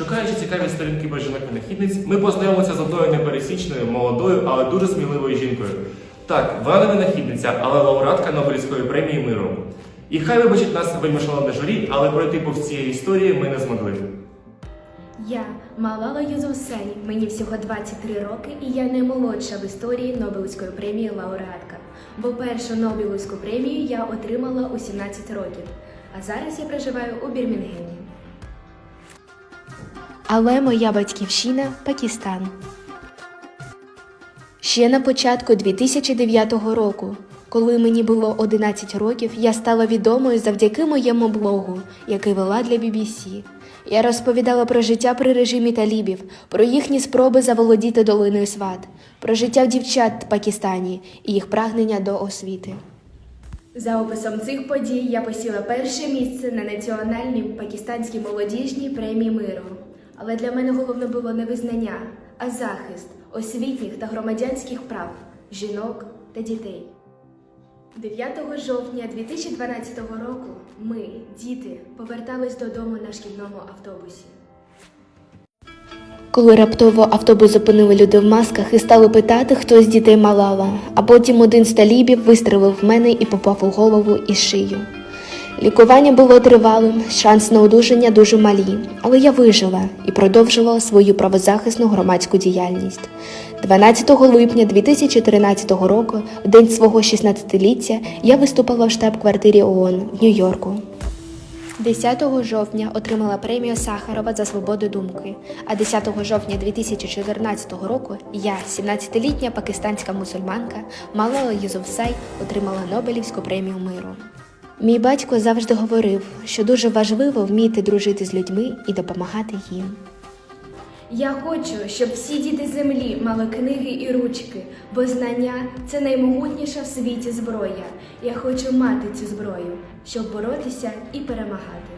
Шукаючи цікаві сторінки про жінок-винахідниць, ми познайомилися з одною непересічною, молодою, але дуже сміливою жінкою. Так, вона не винахідниця, але лауреатка Нобелівської премії миру. І хай вибачить нас вельми шановне журі, але пройти повз цієї історії ми не змогли. Я Малала Юзусей, мені всього 23 роки, і я наймолодша в історії Нобелівської премії лауреатка. Бо першу Нобелівську премію я отримала у 17 років, а зараз я проживаю у Бірмінгемі. Але моя батьківщина Пакистан. Ще на початку 2009 року, коли мені було 11 років, я стала відомою завдяки моєму блогу, який вела для BBC. Я розповідала про життя при режимі талібів, про їхні спроби заволодіти долиною Сват, про життя дівчат в Пакистані і їх прагнення до освіти. За описом цих подій я посіла перше місце на національній пакистанській молодіжній премії миру. Але для мене головне було не визнання, а захист освітніх та громадянських прав жінок та дітей. 9 жовтня 2012 року ми, діти, повертались додому на шкільному автобусі. Коли раптово автобус зупинили люди в масках і стали питати, хто з дітей Малала, а потім один з талібів вистрелив в мене і попав у голову і шию. Лікування було тривалим, шанс на одужання дуже малі, але я вижила і продовжувала свою правозахисну громадську діяльність. 12 липня 2013 року, в день свого 16-ліття, я виступила в штаб-квартирі ООН в Нью-Йорку. 10 жовтня отримала премію Сахарова за свободу думки. А 10 жовтня 2014 року я, 17-літня пакистанська мусульманка, Малала Юзуфсай, отримала Нобелівську премію миру. Мій батько завжди говорив, що дуже важливо вміти дружити з людьми і допомагати їм. Я хочу, щоб всі діти землі мали книги і ручки, бо знання це наймогутніша в світі зброя. Я хочу мати цю зброю, щоб боротися і перемагати.